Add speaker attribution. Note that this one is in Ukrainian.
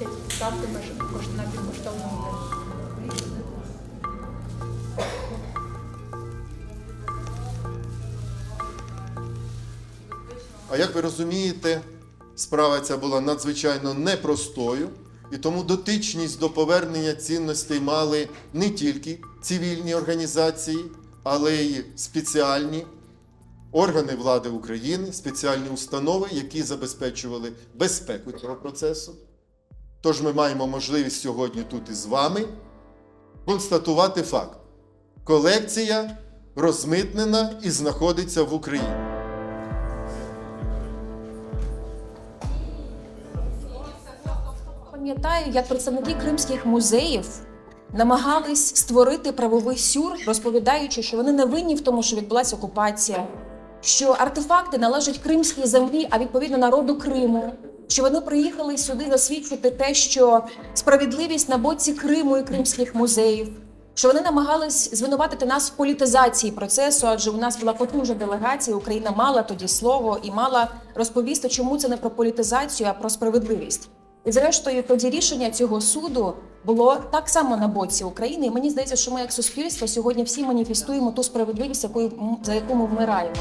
Speaker 1: без- кош- на безкоштовному тарифі.
Speaker 2: А як ви розумієте, справа ця була надзвичайно непростою, і тому дотичність до повернення цінностей мали не тільки цивільні організації, але й спеціальні органи влади України, спеціальні установи, які забезпечували безпеку цього процесу. Тож ми маємо можливість сьогодні тут із вами констатувати факт: колекція розмитнена і знаходиться в Україні.
Speaker 3: Пам'ятаю, як представники кримських музеїв намагались створити правовий сюр, розповідаючи, що вони не винні в тому, що відбулася окупація, що артефакти належать кримській землі, а відповідно народу Криму. Що вони приїхали сюди засвідчити те, що справедливість на боці Криму і кримських музеїв. Що вони намагались звинуватити нас в політизації процесу, адже у нас була потужна делегація. Україна мала тоді слово і мала розповісти, чому це не про політизацію, а про справедливість. І зрештою, тоді рішення цього суду було так само на боці України. І мені здається, що ми як суспільство сьогодні всі маніфестуємо ту справедливість, якою за яку ми вмираємо.